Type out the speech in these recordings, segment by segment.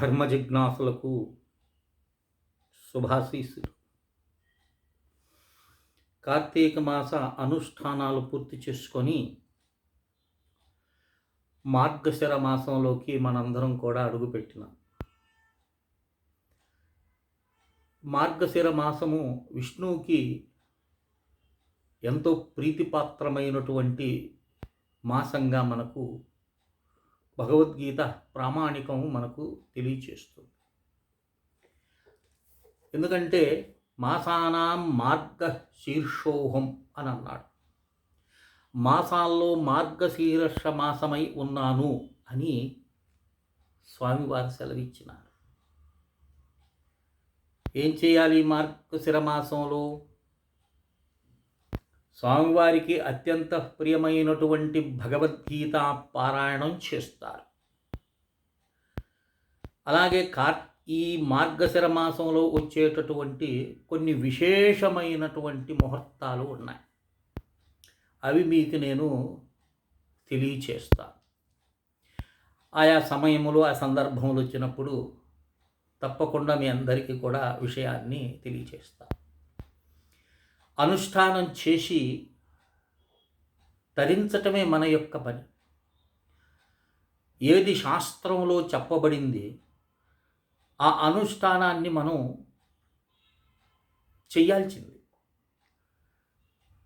ధర్మ జిజ్ఞాసులకు శుభాశీస్సులు. కార్తీక మాస అనుష్ఠానాలు పూర్తి చేసుకొని మార్గశిర మాసంలోకి మనందరం కూడా అడుగుపెట్టినాం. మార్గశిర మాసము విష్ణువుకి ఎంతో ప్రీతిపాత్రమైనటువంటి మాసంగా మనకు భగవద్గీత ప్రామాణికం మనకు తెలియచేస్తుంది. ఎందుకంటే మాసానాం మార్గ శీర్షోహం అని అన్నాడు. మాసాల్లో మార్గశీర్ష మాసమై ఉన్నాను అని స్వామివారు సెలవిచ్చినారు. ఏం చేయాలి మార్గశిర మాసంలో స్వామివారికి అత్యంత ప్రియమైనటువంటి భగవద్గీత పారాయణం చేస్తారు. అలాగే కార్ ఈ మార్గశిర మాసంలో వచ్చేటటువంటి కొన్ని విశేషమైనటువంటి ముహూర్తాలు ఉన్నాయి. అవి మీకు నేను తెలియచేస్తాను. ఆయా సమయములు ఆ సందర్భములు వచ్చినప్పుడు తప్పకుండా మీ అందరికీ కూడా విషయాన్ని తెలియచేస్తాను. అనుష్ఠానం చేసి తరించటమే మన యొక్క పని. ఏది శాస్త్రంలో చెప్పబడింది ఆ అనుష్ఠానాన్ని మనం చేయాల్సింది.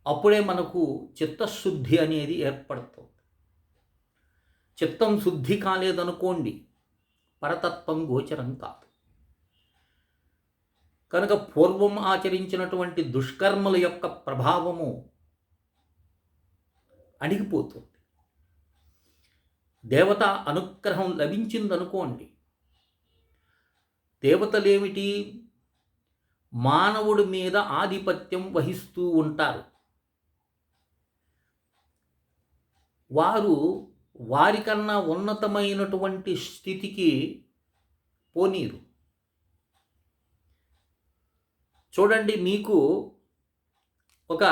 అప్పుడే మనకు చిత్తశుద్ధి అనేది ఏర్పడుతుంది. చిత్తం శుద్ధి కాలేదనుకోండి పరతత్వం గోచరం కాదు. కనుక పూర్వం ఆచరించినటువంటి దుష్కర్మల యొక్క ప్రభావము అణిగిపోతుంది. దేవత అనుగ్రహం లభించిందనుకోండి దేవతలేమిటి? మానవుడి మీద ఆధిపత్యం వహిస్తూ ఉంటారు. వారు వారికన్నా ఉన్నతమైనటువంటి స్థితికి పోనీరు. చూడండి మీకు ఒక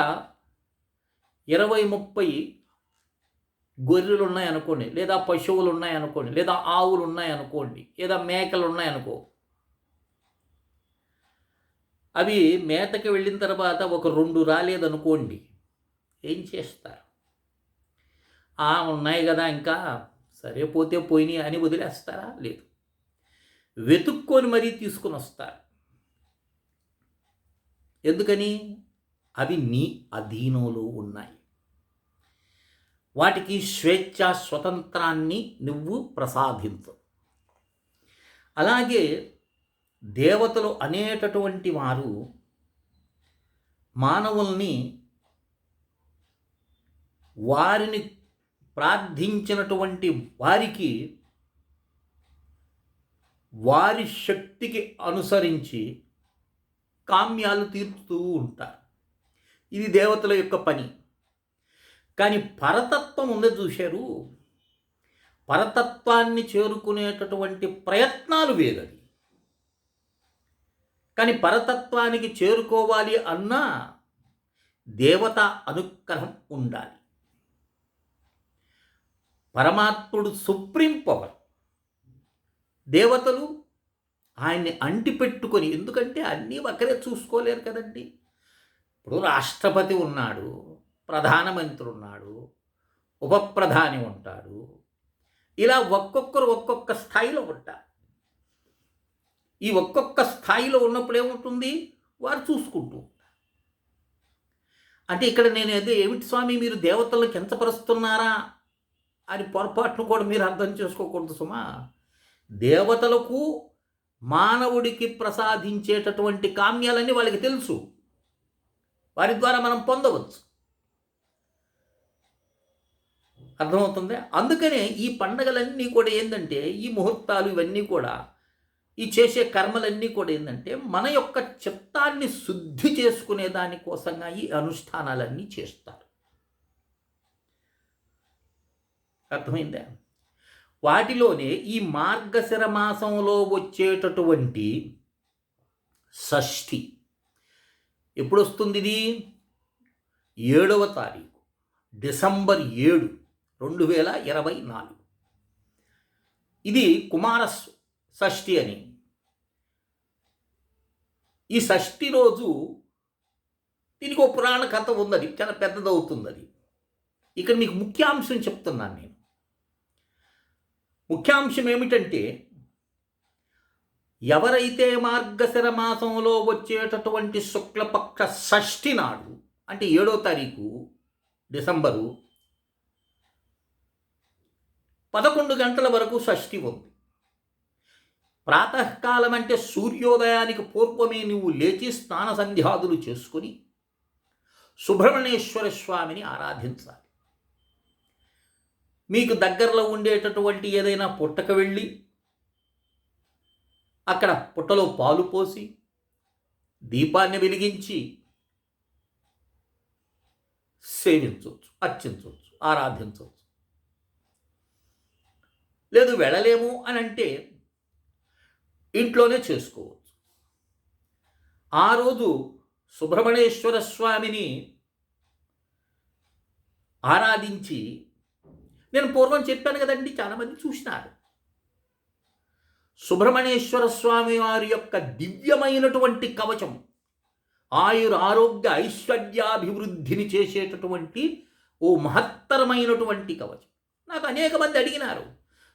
ఇరవై ముప్పై గొర్రెలు ఉన్నాయనుకోండి లేదా పశువులు ఉన్నాయనుకోండి లేదా ఆవులు ఉన్నాయనుకోండి లేదా మేకలు ఉన్నాయనుకో అవి మేతకి వెళ్ళిన తర్వాత ఒక రెండు రాలేదనుకోండి ఏం చేస్తారు? ఆ ఉన్నాయి కదా ఇంకా సరే పోతే పోయినాయి అని వదిలేస్తారా? లేదు. వెతుక్కొని మరీ తీసుకుని వస్తారు. ఎందుకని? అవి నీ అధీనంలో ఉన్నాయి. వాటికి స్వేచ్ఛ స్వతంత్రాన్ని నువ్వు ప్రసాదించు. అలాగే దేవతలు అనేటటువంటి వారు మానవుల్ని వారిని ప్రార్థించినటువంటి వారికి వారి శక్తికి అనుసరించి కామ్యాలు తీర్చుతూ ఉంటారు. ఇది దేవతల యొక్క పని. కానీ పరతత్వం ఉంది చూశారు. పరతత్వాన్ని చేరుకునేటటువంటి ప్రయత్నాలు వేరది కానీ పరతత్వానికి చేరుకోవాలి అన్నా దేవత అనుగ్రహం ఉండాలి. పరమాత్ముడు సుప్రీం పవర్. దేవతలు ఆయన్ని అంటిపెట్టుకొని ఎందుకంటే అన్నీ ఒకరే చూసుకోలేరు కదండి. ఇప్పుడు రాష్ట్రపతి ఉన్నాడు ప్రధానమంత్రి ఉన్నాడు ఉప ప్రధాని ఉంటాడు ఇలా ఒక్కొక్కరు ఒక్కొక్క స్థాయిలో ఉంటారు. ఈ ఒక్కొక్క స్థాయిలో ఉన్నప్పుడు ఏముంటుంది? వారు చూసుకుంటూ అంటే ఇక్కడ నేను అదే ఏమిటి స్వామి మీరు దేవతలను కించపరుస్తున్నారా? అని పొరపాటును కూడా మీరు అర్థం చేసుకోకూడదు సుమా. దేవతలకు మానవుడికి ప్రసాదించేటటువంటి కామ్యాలన్నీ వాళ్ళకి తెలుసు. వారి ద్వారా మనం పొందవచ్చు. అర్థమవుతుంది? అందుకనే ఈ పండగలన్నీ కూడా ఏంటంటే ఈ ముహూర్తాలు ఇవన్నీ కూడా ఈ చేసే కర్మలన్నీ కూడా ఏంటంటే మన యొక్క చిత్తాన్ని శుద్ధి చేసుకునే దానికోసంగా ఈ అనుష్ఠానాలన్నీ చేస్తారు. అర్థమైందా? వాటిలోనే ఈ మార్గశిర మాసంలో వచ్చేటటువంటి షష్ఠి. ఎప్పుడు వస్తుంది ఇది ఏడవ తారీఖు డిసెంబర్ ఏడు రెండు వేల ఇరవై నాలుగు. ఇది కుమార షష్ఠి అని. ఈ షష్ఠి రోజు దీనికి ఒక పురాణ కథ ఉందని చాలా పెద్దదవుతుంది అది ఇక్కడ మీకు ముఖ్యాంశం చెప్తున్నాను నేను. ముఖ్యాంశం ఏమిటంటే ఎవరైతే మార్గశిర మాసంలో వచ్చేటటువంటి శుక్లపక్ష షష్ఠి నాడు అంటే ఏడో తారీఖు డిసెంబరు పదకొండు గంటల వరకు షష్ఠి ఉంది. ప్రాతకాలం అంటే సూర్యోదయానికి పూర్వమే నువ్వు లేచి స్నాన సంధ్యాదులు చేసుకుని సుబ్రహ్మణ్యేశ్వర స్వామిని ఆరాధించాలి. మీకు దగ్గరలో ఉండేటటువంటి ఏదైనా పుట్టక వెళ్ళి అక్కడ పుట్టలో పాలు పోసి దీపాన్ని వెలిగించి సేవించవచ్చు అర్చించవచ్చు ఆరాధించవచ్చు లేదు వెళ్ళలేము అని అంటే ఇంట్లోనే చేసుకోవచ్చు. ఆ రోజు సుబ్రహ్మణ్యేశ్వర స్వామిని ఆరాధించి నేను పూర్వం చెప్పాను కదండి చాలామంది చూసినారు. సుబ్రహ్మణ్యేశ్వర స్వామి వారి యొక్క దివ్యమైనటువంటి కవచం ఆయుర ఆరోగ్య ఐశ్వర్యాభివృద్ధిని చేసేటటువంటి ఓ మహత్తరమైనటువంటి కవచం. నాకు అనేక మంది అడిగినారు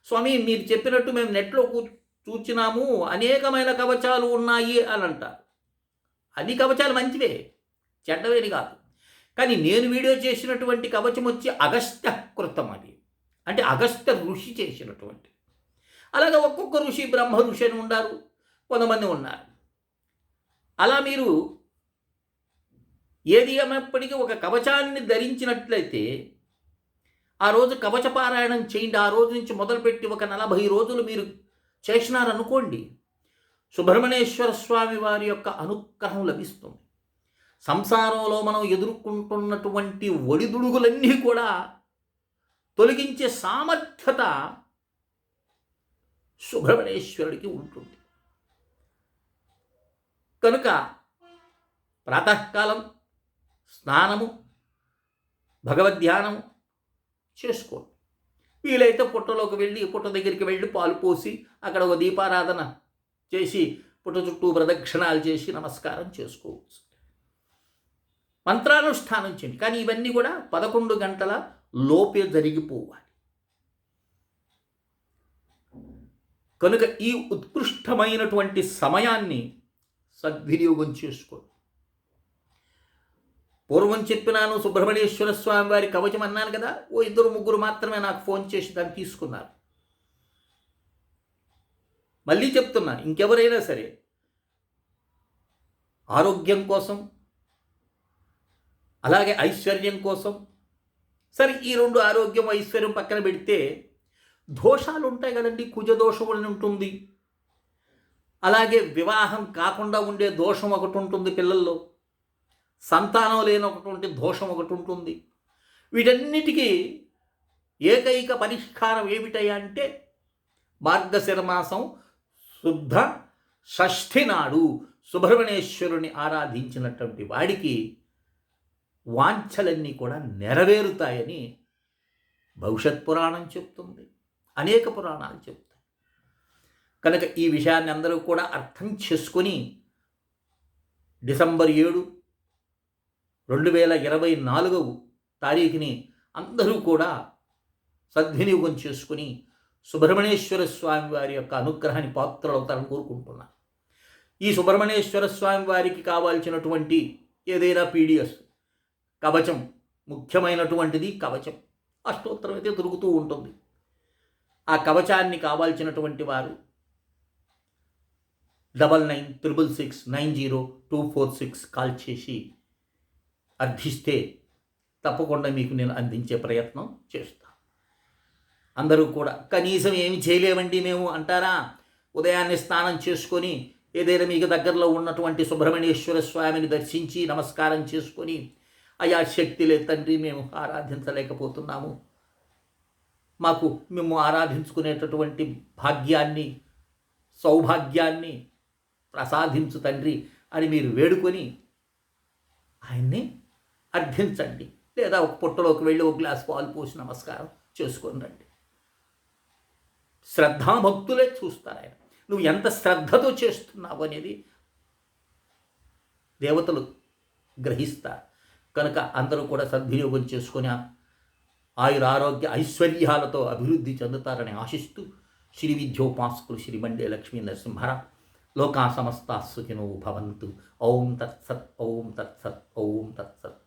స్వామి మీరు చెప్పినట్టు మేము నెట్లో చూచినాము అనేకమైన కవచాలు ఉన్నాయి అని అంటారు. అన్ని కవచాలు మంచివే చెడ్డవేని కాదు. కానీ నేను వీడియో చేసినటువంటి కవచం వచ్చి అగస్త్య కృతం అది. అంటే అగస్త్య ఋషి చేసినటువంటి. అలాగే ఒక్కొక్క ఋషి బ్రహ్మ ఋషి అని ఉన్నారు కొంతమంది ఉన్నారు. అలా మీరు ఏది ఏమైనప్పటికీ ఒక కవచాన్ని ధరించినట్లయితే ఆ రోజు కవచ పారాయణం చేయండి ఆ రోజు నుంచి మొదలుపెట్టి ఒక నలభై రోజులు మీరు చేసినారనుకోండి సుబ్రహ్మణ్యేశ్వర స్వామి వారి యొక్క అనుగ్రహం లభిస్తుంది. సంసారంలో మనం ఎదుర్కొంటున్నటువంటి ఒడిదుడుగులన్నీ కూడా తొలగించే సామర్థ్యత సుబ్రహ్మణ్యేశ్వరుడికి ఉంటుంది. కనుక ప్రాతకాలం స్నానము భగవద్ధ్యానము చేసుకోండి. వీలైతే పుట్టలోకి వెళ్ళి పుట్ట దగ్గరికి వెళ్ళి పాలు పోసి అక్కడ ఒక దీపారాధన చేసి పుట్ట చుట్టూ ప్రదక్షిణాలు చేసి నమస్కారం చేసుకోవచ్చు. మంత్రానుష్ఠానం చేయండి. కానీ ఇవన్నీ కూడా పదకొండు గంటల లోపే జరిగిపోవాలి. కనుక ఈ ఉత్కృష్టమైనటువంటి సమయాన్ని సద్వినియోగం చేసుకో పూర్వం చెప్పినాను సుబ్రహ్మణ్యేశ్వర స్వామి వారి కవచం అన్నాను కదా ఓ ఇద్దరు ముగ్గురు మాత్రమే నాకు ఫోన్ చేసి దాన్ని తీసుకున్నారు. మళ్ళీ చెప్తున్నాను ఇంకెవరైనా సరే ఆరోగ్యం కోసం అలాగే ఐశ్వర్యం కోసం సరే ఈ రెండు ఆరోగ్యం ఐశ్వర్యం పక్కన పెడితే దోషాలు ఉంటాయి కదండి కుజదోషం అని ఉంటుంది. అలాగే వివాహం కాకుండా ఉండే దోషం ఒకటి ఉంటుంది పిల్లల్లో. సంతానం లేనటువంటి దోషం ఒకటి ఉంటుంది. వీటన్నిటికీ ఏకైక పరిష్కారం ఏమిటయ్యా అంటే మార్గశిర మాసం శుద్ధ షష్ఠి నాడు సుబ్రహ్మణ్యేశ్వరుని ఆరాధించినటువంటి వాడికి వాంఛలన్నీ కూడా నెరవేరుతాయని భవిష్యత్ పురాణం చెప్తుంది. అనేక పురాణాలు చెప్తాయి. కనుక ఈ విషయాన్ని అందరూ కూడా అర్థం చేసుకొని డిసెంబర్ ఏడు రెండు వేల ఇరవై నాలుగవ తారీఖుని అందరూ కూడా సద్వినియోగం చేసుకుని సుబ్రహ్మణ్యేశ్వర స్వామి వారి యొక్క అనుగ్రహాన్ని పాత్రలవుతారని కోరుకుంటున్నాను. ఈ సుబ్రహ్మణ్యేశ్వర స్వామి వారికి కావాల్సినటువంటి ఏదైనా పీడిఎస్ కవచం ముఖ్యమైనటువంటిది కవచం. అష్టోత్తరం అయితే దొరుకుతూ ఉంటుంది. ఆ కవచాన్ని కావాల్సినటువంటి వారు double nine triple six nine zero two four six call చేసి అర్థిస్తే తప్పకుండా మీకు నేను అందించే ప్రయత్నం చేస్తాను అందరూ కూడా కనీసం ఏమి చేయలేమండి మేము అంటారా? ఉదయాన్నే స్నానం చేసుకొని ఏదైనా మీకు దగ్గరలో ఉన్నటువంటి సుబ్రహ్మణ్యేశ్వర స్వామిని దర్శించి నమస్కారం చేసుకొని అయా శక్తిలే తండ్రి మేము ఆరాధించలేకపోతున్నాము. మాకు మేము ఆరాధించుకునేటటువంటి భాగ్యాన్ని సౌభాగ్యాన్ని ప్రసాదించు తండ్రి అని మీరు వేడుకొని ఆయన్ని అర్థించండి లేదా ఒక పుట్టలోకి వెళ్ళి ఒక గ్లాస్ పాలు పోసి నమస్కారం చేసుకొని రండి. శ్రద్ధాభక్తులే చూస్తారు ఆయన. నువ్వు ఎంత శ్రద్ధతో చేస్తున్నావు అనేది దేవతలు గ్రహిస్తారు. కనుక అందరూ కూడా సద్వినియోగం చేసుకుని ఆయుర ఆరోగ్య ఐశ్వర్యాలతో అభివృద్ధి చెందుతారని ఆశిస్తూ శ్రీ విద్యోపాసకులు శ్రీ మండే లక్ష్మీ నరసింహరా లోకా సమస్త సుఖినో భవంతు. ఓం తత్సత్ ఓం తత్సత్ ఓం తత్సత్.